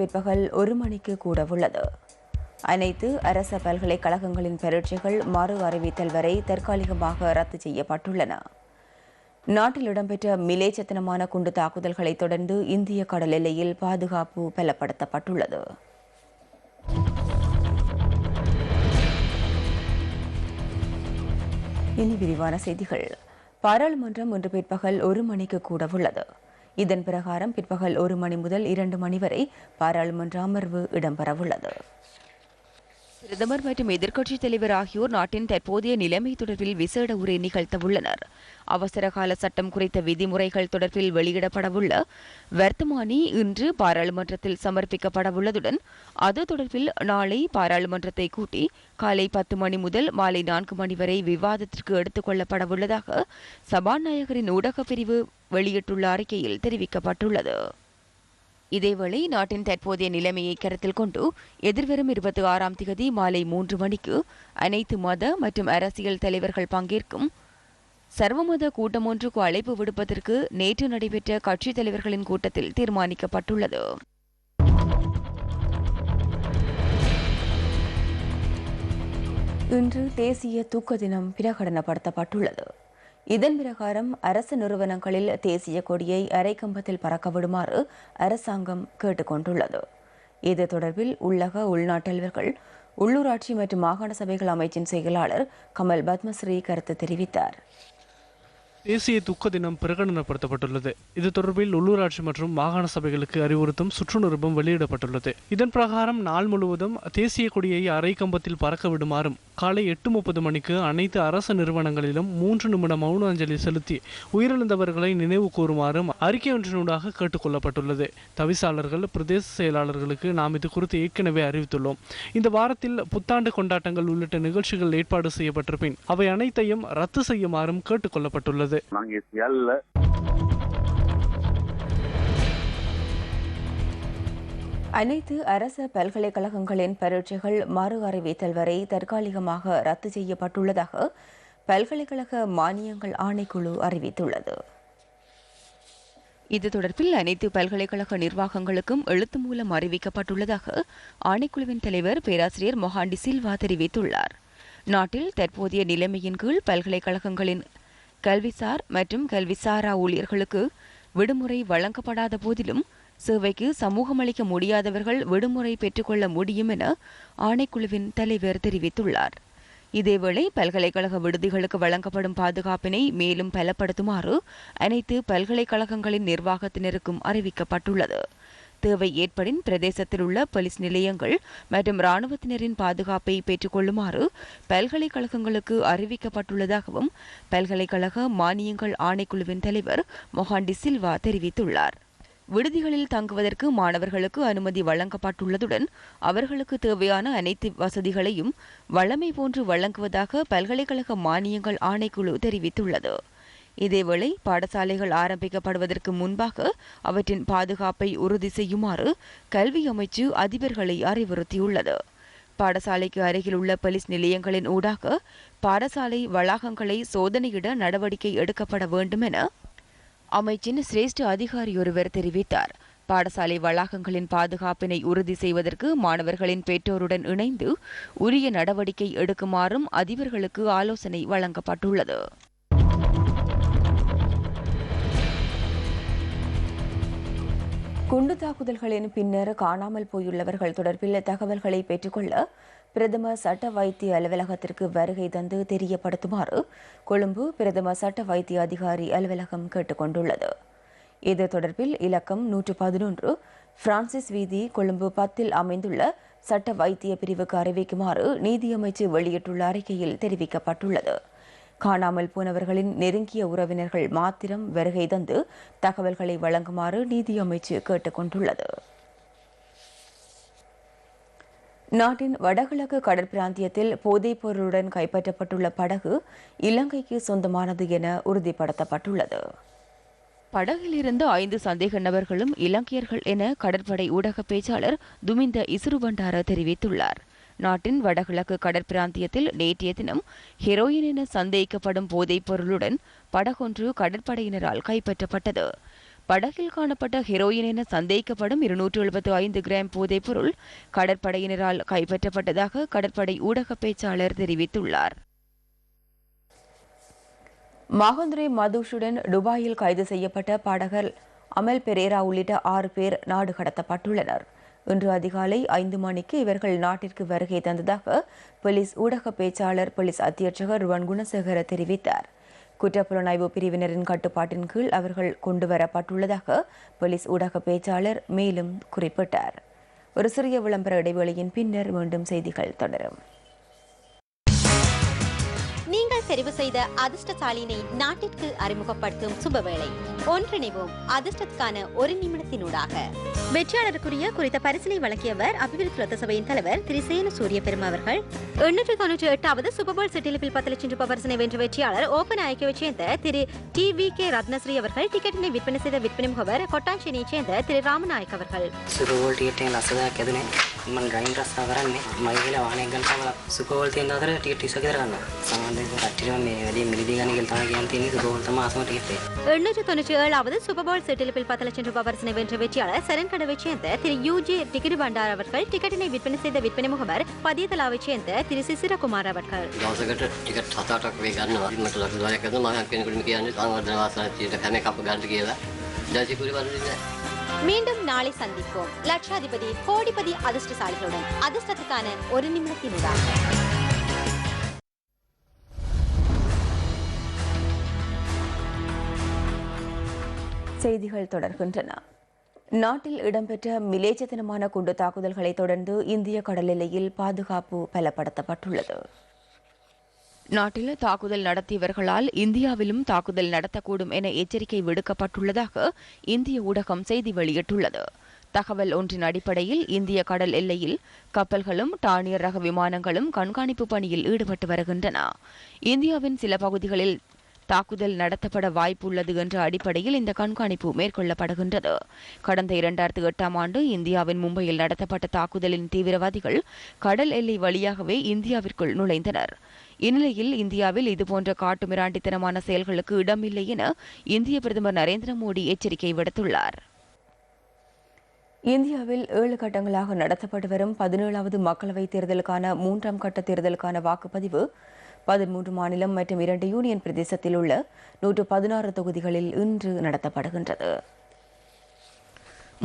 பிற்பகல் ஒரு மணிக்கு கூட உள்ளது. அனைத்து அரச பல்கலைக்கழகங்களின் பரீட்சைகள் மறு அறிவித்தல் வரை தற்காலிகமாக ரத்து செய்யப்பட்டுள்ளன. நாட்டில் இடம்பெற்ற மிலேச்சத்தனமான குண்டு தாக்குதல்களை தொடர்ந்து இந்திய கடல் எல்லையில் பாதுகாப்பு பலப்படுத்தப்பட்டுள்ளது. இனி விரிவான செய்திகள். பாராளுமன்றம் இன்று பிற்பகல் ஒரு மணிக்கு கூட உள்ளது. இதன் பிரகாரம் பிற்பகல் ஒரு மணி முதல் இரண்டு மணி வரை பாராளுமன்ற அமர்வு இடம்பெறவுள்ளது. பிரதமர் மற்றும் எதிர்க்கட்சித் தலைவர் ஆகியோர் நாட்டின் தற்போதைய நிலைமை தொடர்பில் விசேட உரை நிகழ்த்தவுள்ளனர். அவசரகால சட்டம் குறித்த விதிமுறைகள் தொடர்பில் வெளியிடப்படவுள்ள வர்த்தமானி இன்று பாராளுமன்றத்தில் சமர்ப்பிக்கப்படவுள்ளதுடன் அது தொடர்பில் நாளை பாராளுமன்றத்தை கூட்டி காலை பத்து மணி முதல் மாலை நான்கு மணி வரை விவாதத்திற்கு எடுத்துக் கொள்ளப்படவுள்ளதாக சபாநாயகரின் ஊடகப் பிரிவு வெளியிட்டுள்ள அறிக்கையில் தெரிவிக்கப்பட்டுள்ளது. இதேவேளை நாட்டின் தற்போதைய நிலைமையை கருத்தில் கொண்டு எதிர்வரும் இருபத்தி ஆறாம் திகதி மாலை மூன்று மணிக்கு அனைத்து மத மற்றும் அரசியல் தலைவர்கள் பங்கேற்கும். சர்வமத கூட்டம் ஒன்றுக்கு அழைப்பு விடுப்பதற்கு நேற்று நடைபெற்ற கட்சித் தலைவர்களின் கூட்டத்தில் தீர்மானிக்கப்பட்டுள்ளது. இன்று தேசிய தூக்க தினம் பிரகடனப்படுத்தப்பட்டுள்ளது. இதன் பிரகாரம் அரசு நிறுவனங்களில் தேசிய கொடியை அரைக்கம்பத்தில் பறக்க விடுமாறு அரசாங்கம் கேட்டுக்கொண்டுள்ளது. இது தொடர்பில் உள்ளக உள்நாட்டல்வர்கள் உள்ளூராட்சி மற்றும் மாகாண சபைகள் அமைச்சின் செயலாளர் கமல் பத்மஸ்ரீ கருத்து தெரிவித்தார். தேசிய துக்க தினம் பிரகடனப்படுத்தப்பட்டுள்ளது. இது தொடர்பில் உள்ளூராட்சி மற்றும் மாகாண சபைகளுக்கு அறிவுறுத்தும் சுற்று வெளியிடப்பட்டுள்ளது. இதன் பிரகாரம் நாள் முழுவதும் தேசிய கொடியை அரை கம்பத்தில் பறக்க விடுமாறும் காலை எட்டு முப்பது மணிக்கு அனைத்து அரசு நிறுவனங்களிலும் மூன்று நிமிட மௌன அஞ்சலி செலுத்தி உயிரிழந்தவர்களை நினைவு கூறுமாறும் அறிக்கை ஒன்றினூடாக கேட்டுக்கொள்ளப்பட்டுள்ளது தவிசாளர்கள் பிரதேச செயலாளர்களுக்கு நாம் இது குறித்து ஏற்கனவே அறிவித்துள்ளோம். இந்த வாரத்தில் புத்தாண்டு கொண்டாட்டங்கள் உள்ளிட்ட நிகழ்ச்சிகள் ஏற்பாடு செய்யப்பட்டிருப்பின் அவை அனைத்தையும் ரத்து செய்யுமாறும் கேட்டுக்கொள்ளப்பட்டுள்ளது சியாலில் அனைத்து அரச பல்கலைக்கழகங்களின் பரீட்சைகள் மறு அறிவித்தல் வரை தற்காலிகமாக ரத்து செய்யப்பட்டுள்ளதாக பல்கலைக்கழக மானியங்கள் ஆணைக்குழு அறிவித்துள்ளது. இது தொடர்பில் அனைத்து பல்கலைக்கழக நிர்வாகங்களுக்கும் எழுத்து மூலம் அறிவிக்கப்பட்டுள்ளதாக ஆணைக்குழுவின் தலைவர் பேராசிரியர் மொஹாண்டி சில்வா தெரிவித்துள்ளார். நாட்டில் தற்போதைய நிலைமையின் கீழ் பல்கலைக்கழகங்களின் கல்விசார் மற்றும் கல்விசாரா ஊழியர்களுக்கு விடுமுறை வழங்கப்படாத போதிலும் சேவைக்கு சமூகமளிக்க முடியாதவர்கள் விடுமுறை பெற்றுக்கொள்ள முடியும் என ஆணைக்குழுவின் தலைவர் தெரிவித்துள்ளார். இதேவேளை பல்கலைக்கழக விடுதிகளுக்கு வழங்கப்படும் பாதுகாப்பினை மேலும் பலப்படுத்துமாறு அனைத்து பல்கலைக்கழகங்களின் நிர்வாகத்தினருக்கும் அறிவிக்கப்பட்டுள்ளது. தேவை ஏற்படின் பிரதேசத்தில் உள்ள போலீஸ் நிலையங்கள் மற்றும் இராணுவத்தினரின் பாதுகாப்பை பெற்றுக்கொள்ளுமாறு பல்கலைக்கழகங்களுக்கு அறிவிக்கப்பட்டுள்ளதாகவும் பல்கலைக்கழக மானியங்கள் ஆணைக்குழுவின் தலைவர் மொஹாண்டி சில்வா தெரிவித்துள்ளார். விடுதிகளில் தங்குவதற்கு மாணவர்களுக்கு அனுமதி வழங்கப்பட்டுள்ளதுடன் அவர்களுக்கு தேவையான அனைத்து வசதிகளையும் வழமை போன்று வழங்குவதாக பல்கலைக்கழக மானியங்கள் ஆணைக்குழு தெரிவித்துள்ளது. இதேவேளை பாடசாலைகள் ஆரம்பிக்கப்படுவதற்கு முன்பாக அவற்றின் பாதுகாப்பை உறுதி செய்யுமாறு கல்வி அமைச்சு அதிபர்களை அறிவுறுத்தியுள்ளது. பாடசாலைக்கு அருகில் உள்ள போலீஸ் நிலையங்களின் ஊடாக பாடசாலை வளாகங்களை சோதனையிட நடவடிக்கை எடுக்கப்பட வேண்டும் என அமைச்சின் சிரேஷ்ட அதிகாரி ஒருவர் தெரிவித்தார். பாடசாலை வளாகங்களின் பாதுகாப்பினை உறுதி செய்வதற்கு மாணவர்களின் பெற்றோருடன் இணைந்து உரிய நடவடிக்கை எடுக்குமாறும் அதிபர்களுக்கு ஆலோசனை வழங்கப்பட்டுள்ளது. குண்டு தாக்குதல்களின் பின்னர் காணாமல் போயுள்ளவர்கள் தொடர்பில் தகவல்களை பெற்றுக்கொள்ள பிரதம சட்ட வைத்திய அலுவலகத்திற்கு வருகை தந்து தெரியப்படுத்துமாறு கொழும்பு பிரதம சட்ட வைத்திய அதிகாரி அலுவலகம் கேட்டுக்கொண்டுள்ளது. இது தொடர்பில் இலக்கம் நூற்று பதினொன்று பிரான்சிஸ் வீதி கொழும்பு பத்தில் அமைந்துள்ள சட்ட வைத்திய பிரிவுக்கு அறிவிக்குமாறு நீதியமைச்சு வெளியிட்டுள்ள அறிக்கையில் தெரிவிக்கப்பட்டுள்ளது. காணாமல் போனவர்களின் நெருங்கிய உறவினர்கள் மாத்திரம் வருகை தந்து தகவல்களை வழங்குமாறு நீதியமைச்சு கேட்டுக்கொண்டுள்ளது நாட்டின் வடகிழக்கு கடற்பிராந்தியத்தில் போதைப் பொருளுடன் கைப்பற்றப்பட்டுள்ள படகு இலங்கைக்கு சொந்தமானது என உறுதிப்படுத்தப்பட்டுள்ளது. படகிலிருந்து ஐந்து சந்தேக நபர்களும் இலங்கையர்கள் என கடற்படை ஊடக பேச்சாளர் துமிந்த இசுருபண்டார தெரிவித்துள்ளார். நாட்டின் வடகிழக்கு கடற்பிராந்தியத்தில் நேற்றைய தினம் ஹெரோயின் என சந்தேகிக்கப்படும் போதைப் பொருளுடன் படகொன்று கடற்படையினரால் கைப்பற்றப்பட்டது. படகில் காணப்பட்ட ஹெரோயின் என சந்தேகிக்கப்படும் இருநூற்று எழுபத்து ஐந்து கிராம் போதைப் பொருள் கடற்படையினரால் கைப்பற்றப்பட்டதாக கடற்படை ஊடக பேச்சாளர் தெரிவித்துள்ளார். மாகந்துரை மதுஷுடன் துபாயில் கைது செய்யப்பட்ட பாடகர் அமல் பெரேரா உள்ளிட்ட ஆறு பேர் நாடு கடத்தப்பட்டுள்ளனர். இன்று அதிகாலை ஐந்து மணிக்கு இவர்கள் நாட்டிற்கு வருகை தந்ததாக போலீஸ் ஊடக பேச்சாளர் போலீஸ் அத்தியட்சகர் ருவன் குணசேகர தெரிவித்தார். குற்றப்புலனாய்வு பிரிவினரின் கட்டுப்பாட்டின் கீழ் அவர்கள் கொண்டுவரப்பட்டுள்ளதாக போலீஸ் ஊடக பேச்சாளர் மேலும் குறிப்பிட்டார். ஒரு சிறிய விளம்பர இடைவெளியின் பின்னர் மீண்டும் செய்திகள் தொடரும். தெரிவு செய்த அதிர்ஷ்டசாலினை நாட்டிற்கு அறிமுகப்படுத்தும் சுபவேளை. ஒன்றிணைவோம் அதிர்ஷ்டத்துக்கான ஒரு நிமிடத்தினூடாக. வெற்றியாளருக்குரிய குறித்த பரிசினை வழங்கியவர் அபிவிருத்தி ரத்த சபையின் தலைவர் திரிசேன சூரிய பெருமா அவர்கள். எண்ணூற்றி தொன்னூற்றி எட்டாவது சுபபோல் செட்டிலிப்பில் பத்து லட்சம் ரூபாய் பரிசனை வென்ற வெற்றியாளர் ஓபன் ஐக்கியவை சேர்ந்த திரு டி வி கே ரத்னஸ்ரீ அவர்கள் டிக்கெட்டினை விற்பனை செய்த விற்பனை முகவர் கொட்டாஞ்சேனியைச் சேர்ந்த திரு ராமநாயக் அவர்கள். சுபபோல் ಟಿಕೆಟ್ ಲಸದ ಕೆದನೆ మన డ్రైవింగ్ రాస్తా కరండి మహిళ అనేక గంటల సుఖోలు తిందా టికెట్ සාමාන්‍යයෙන් කට්ටියම මේ වැඩි මිලිදී ගන්න කියලා තමයි කියන්නේ තියෙන්නේ සුකෝල් තමයි ආසම ටිකට් එක எண்ணூற்று தொன்னூற்றி ஏழாவது சூப்பர்பால் செட்டிலிப்பில் பத்து லட்சம் ரூபாய் பரிசினை வென்ற வெற்றியாளர் சரண்கடவைச் சேர்ந்த திரு யூஜி டிகிரி பண்டார் அவர்கள் டிக்கெட்டினை விற்பனை செய்த விற்பனை முகவர் பதியதலாவைச் சேர்ந்த திரு சிசிரகுமார் அவர்கள் දවසකට ටිකට් හත අටක් වේ ගන්නවා. මට ලක්ෂ 10ක් ඇතුළත මම කෙනෙකුට කියන්නේ සංවර්ධන වාසනාතියට හැම එකක් ගන්න කියලා. ජාතිපුරි වරුදින மீண்டும் நாளை சந்திப்போம் லட்சாதிபதி கோடிபதி அதிர்ஷ்டசாலிகளுடன் அதிர்ஷ்டத்துக்கான ஒரு நிமிடத்தினுடன் செய்திகள் தொடர்கின்றன. நாட்டில் இடம்பெற்ற மிலேச்சத்தனமான குண்டு தாக்குதல்களை தொடர்ந்து இந்திய கடல் எல்லையில் பாதுகாப்பு பலப்படுத்தப்பட்டுள்ளது. நாட்டில் தாக்குதல் நடத்தியவர்களால் இந்தியாவிலும் தாக்குதல் நடத்தக்கூடும் என எச்சரிக்கை விடுக்கப்பட்டுள்ளதாக இந்திய ஊடகம் செய்தி வெளியிட்டுள்ளது. தகவல் ஒன்றின் அடிப்படையில் இந்திய கடல் எல்லையில் கப்பல்களும் டானியர் ரக விமானங்களும் கண்காணிப்பு பணியில் ஈடுபட்டு வருகின்றன. இந்தியாவின் சில பகுதிகளில் தாக்குதல் நடத்தப்பட வாய்ப்புள்ளது என்ற அடிப்படையில் இந்த கண்காணிப்பு மேற்கொள்ளப்படுகின்றது. கடந்த இரண்டாயிரத்து எட்டாம் ஆண்டு இந்தியாவின் மும்பையில் நடத்தப்பட்ட தாக்குதலின் தீவிரவாதிகள் கடல் எல்லை வழியாகவே இந்தியாவிற்குள் நுழைந்தனர். இந்நிலையில் இந்தியாவில் இதுபோன்ற காட்டுமிராண்டித்தனமான செயல்களுக்கு இடமில்லை என இந்திய பிரதமர் நரேந்திர மோடி எச்சரிக்கை விடுத்துள்ளார். இந்தியாவில் ஏழு கட்டங்களாக நடத்தப்பட்டு வரும் பதினேழாவது மக்களவைத் தேர்தலுக்கான மூன்றாம் கட்ட தேர்தலுக்கான வாக்குப்பதிவு பதிமூன்று மாநிலம் மற்றும் இரண்டு யூனியன் பிரதேசத்தில் உள்ள நூற்று பதினாறு தொகுதிகளில் இன்று நடத்தப்படுகின்றது.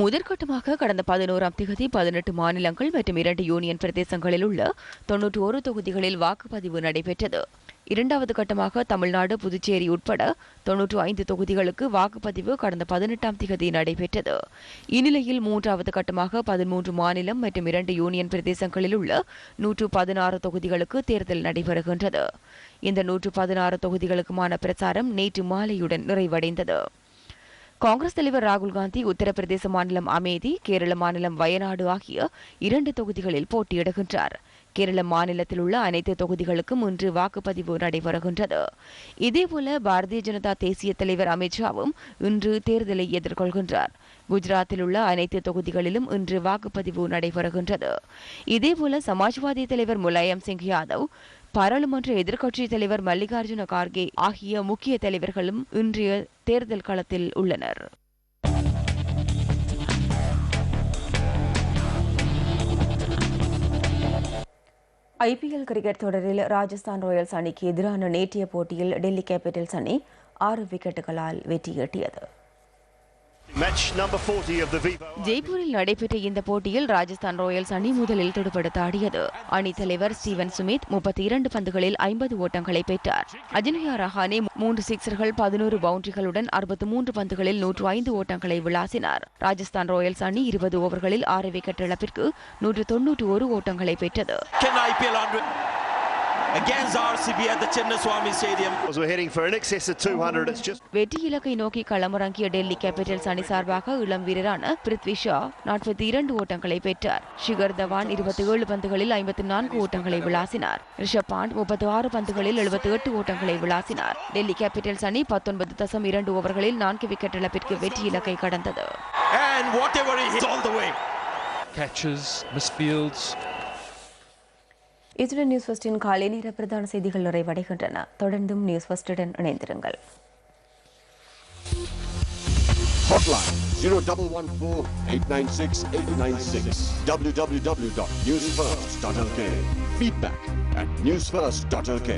முதற்கட்டமாக கடந்த பதினோராம் திகதி பதினெட்டு மாநிலங்கள் மற்றும் இரண்டு யூனியன் பிரதேசங்களில் உள்ள தொன்னூற்றி ஒரு தொகுதிகளில் வாக்குப்பதிவு நடைபெற்றது. இரண்டாவது கட்டமாக தமிழ்நாடு புதுச்சேரி உட்பட தொன்னூற்று ஐந்து தொகுதிகளுக்கு வாக்குப்பதிவு கடந்த பதினெட்டாம் திகதி நடைபெற்றது. இந்நிலையில் மூன்றாவது கட்டமாக பதிமூன்று மாநிலம் மற்றும் இரண்டு யூனியன் பிரதேசங்களில் உள்ள நூற்று பதினாறு தொகுதிகளுக்கு தேர்தல் நடைபெறுகின்றது. இந்த நூற்று பதினாறு தொகுதிகளுக்குமான பிரச்சாரம் நேற்று மாலையுடன் நிறைவடைந்தது. காங்கிரஸ் தலைவர் ராகுல் காந்தி உத்தரப்பிரதேச மாநிலம் அமேதி கேரள மாநிலம் வயநாடு ஆகிய இரண்டு தொகுதிகளில் போட்டியிடுகின்றார். கேரள மாநிலத்தில் உள்ள அனைத்து தொகுதிகளுக்கும் இன்று வாக்குப்பதிவு நடைபெறுகின்றது. இதேபோல பாரதிய ஜனதா தேசிய தலைவர் அமித்ஷாவும் இன்று தேர்தலை எதிர்கொள்கின்றார். குஜராத்தில் உள்ள அனைத்து தொகுதிகளிலும் இன்று வாக்குப்பதிவு நடைபெறுகின்றது. இதேபோல சமாஜ்வாதி தலைவர் முலாயம் சிங் யாதவ் பாராளுமன்ற எதிர்க்கட்சி தலைவர் மல்லிகார்ஜுன கார்கே ஆகிய முக்கிய தலைவர்களும் இன்றைய தேர்தல் களத்தில் உள்ளனர். ஐபிஎல் கிரிக்கெட் தொடரில் ராஜஸ்தான் ராயல்ஸ் அணிக்கு எதிரான நேற்றைய போட்டியில் டெல்லி கேபிட்டல்ஸ் அணி ஆறு விக்கெட்டுகளால் வெற்றியீட்டியது ஜெய்ப்பூரில் நடைபெற்ற இந்த போட்டியில் ராஜஸ்தான் ராயல்ஸ் அணி முதலில் துடுப்படுத்த ஆடியது அணித் தலைவர் ஸ்டீவன் சுமித் முப்பத்தி இரண்டு பந்துகளில் ஐம்பது ஓட்டங்களை பெற்றார். அஜின்யா ரஹானே மூன்று சிக்சர்கள் பதினோரு பவுண்டரிகளுடன் அறுபத்தி மூன்று பந்துகளில் நூற்று ஐந்து ஓட்டங்களை விளாசினார். ராஜஸ்தான் ராயல்ஸ் அணி இருபது ஓவர்களில் ஆறு விக்கெட் இழப்பிற்கு நூற்று தொன்னூற்று ஒரு ஓட்டங்களை பெற்றது. Can IPL 100 against RCB at the Chinnaswamy Stadium. As we're heading for in excess of 200, it's just வெற்றி இலக்கை நோக்கி களமிறங்கிய டெல்லி கேபிட்டல்ஸ் அணி சார்பாக இளம் வீரரான பிருத்வி ஷா நாற்பத்தி இரண்டு ஓட்டங்களை பெற்றார் ஷிகர் தவான் இருபத்தி ஏழு பந்துகளில் ஐம்பத்தி நான்கு ஓட்டங்களை விளாசினார் ரிஷப் பாண்ட் முப்பத்தி ஆறு பந்துகளில் எழுபத்தி எட்டு ஓட்டங்களை விளாசினார் டெல்லி கேபிட்டல்ஸ் அணி பத்தொன்பது தசம் இரண்டு ஓவர்களில் நான்கு விக்கெட் இழப்பிற்கு வெற்றி இலக்கை கடந்தது And whatever he hits all the way. Catches, misfields, இத்துடன் நியூஸ் ஃபஸ்டின் காலை நேர பிரதான செய்திகள் நிறைவடைகின்றன. தொடர்ந்தும் நியூஸ் ஃபஸ்டுடன் இணைந்திருங்கள். Feedback at newsfirst.lk